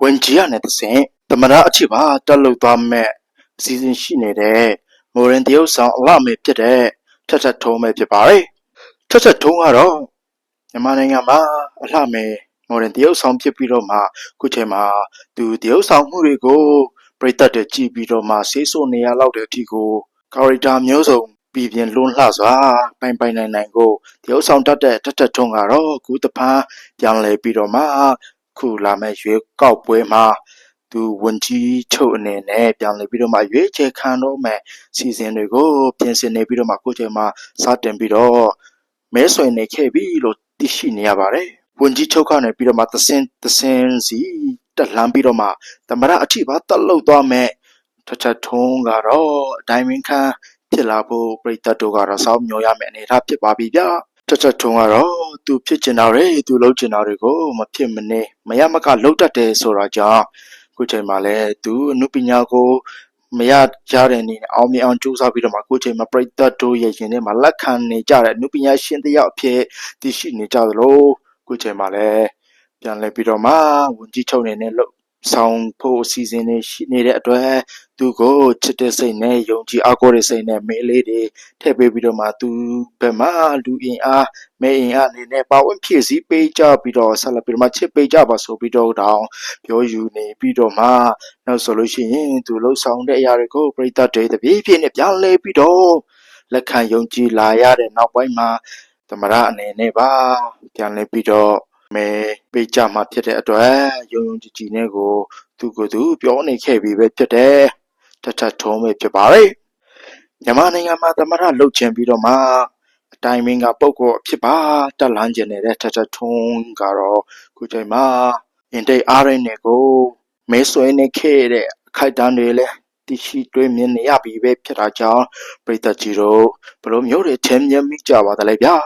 ဝင်ကြီးရနဲ့တဆင့်သမရအချိပါတက်လုသွားမဲ့အစီအစဉ်ရှိနေတဲ့မိုရင်တရုတ်ဆောင်အလှမေဖြစ်တဲ့ထက်ထက်ထုံးပဲဖြစ်ပါတယ်ထက်ထက်ထုံးကတော့မြန်မာနိုင်ငံမှာအလှမေမိုရင်တရုတ်ဆောင်ဖြစ်ပြီးတော့မှခုချိန်မှာသူတရုတ်ဆောင်မှုတွေကိုပြည်သက်တွေကြည်ပြီးတော့မှဆေးဆိုနေရလောက်တဲ့အထိကိုကာရီတာမျိုးစုံပြည်ပြင်းလွန်းလှစွာပိုင်ပိုင်နိုင်နိုင်ကိုတရုတ်ဆောင်တတ်တဲ့ထက်ထက်ထုံးကတော့ခုတပန်းပြန်လဲပြီးတော့မှ ခုလာမဲ့ရွေးကောက်ပွဲမှာသူဝန်ကြီးချုပ်အနေနဲ့ပြန်လည်ပြီးတော့မှရွေးချယ်ခံတော့မဲ့စီစဉ်တွေကိုပြင်ဆင်နေပြီးတော့မှအခုချိန်မှာစတင်ပြီးတော့မဲဆွယ်နေခဲ့ပြီလို့သိရှိနေရပါတယ်ဝန်ကြီးချုပ်ကနေပြီးတော့မှသစင်သစင်စီတက်လှမ်းပြီးတော့မှသမရအထိပါတက်လုတ်သွားမဲ့ထထထုံးကတော့အတိုင်းမင်းခန်းဖြစ်လာဖို့ပြည်သက်တို့ကတော့စောင့်မျှော်ရမယ့်အနေအထားဖြစ်ပါပြီဗျာ တချက်ထုံကတော့သူဖြစ်ကျင်တာတွေသူလုပ်ကျင်တာတွေကိုမဖြစ်မနေမရမကလုပ်တတ်တယ်ဆိုတာကြောင့်ခုချိန်မှာလည်းသူအနုပညာကိုမရကြတဲ့အနေနဲ့အောင်မြင်အောင်ကြိုးစားပြီးတော့မှခုချိန်မှာပြိတ္တတို့ရဲ့ရင်ထဲမှာလက်ခံနေကြတဲ့အနုပညာရှင်တစ်ယောက်အဖြစ်တည်ရှိနေကြသလိုခုချိန်မှာလည်းပြန်လဲပြီးတော့မှဝန်ကြီးချုပ်အနေနဲ့လုပ် ဆောင်ဖို့အစီအစဉ်တွေရှိနေတဲ့အတွက်သူကိုချစ်တဲ့စိတ်နဲ့ယုံကြည်အားကိုးတဲ့စိတ်နဲ့မေးလေးတွေထည့်ပေးပြီးတော့မှသူဘယ်မှာလူအင်အားမဲအင်အားအနေနဲ့ပါဝင်ဖြည့်ဆည်းပေးကြပြီးတော့ဆက်လက်ပြီးတော့မှချစ်ပေးကြပါဆိုပြီးတော့တောင်းပြောယူနေပြီးတော့မှနောက်ဆိုလို့ရှိရင်သူလှုပ်ဆောင်တဲ့အရာတွေကိုပြိတ္တတွေတပြေးပြေးနဲ့ပြောင်းလဲပြီးတော့လက်ခံယုံကြည်လာရတဲ့နောက်ပိုင်းမှာသမရအနေနဲ့ပါပြန်လဲပြီးတော့ မဲပေးကြမှာဖြစ်တဲ့အတွက်ယုံယုံကြည်ကြည်နဲ့ကို သူကိုယ်သူပြောနေခဲ့ပြီးပဲဖြစ်တယ်တထထုံးပဲဖြစ်ပါတယ်မြန်မာနိုင်ငံမှာသမရလှုပ်ချင်ပြီးတော့မှအတိုင်းမင်းကပုတ်ကိုအဖြစ်ပါတက်လန်းကျင်နေတဲ့ထထထုံးကတော့ခုချိန်မှာအင်တိတ်အားရင်းနဲ့ကိုမဲဆွဲနေခဲ့တဲ့အခိုက်အတန့်တွေလည်းတရှိတွေးမြင်နေရပြီပဲဖြစ်တာကြောင့်ပြည်သက်ကြီးတို့ဘလို့မျိုးတွေထင်မြင်မိကြပါသလဲဗျာ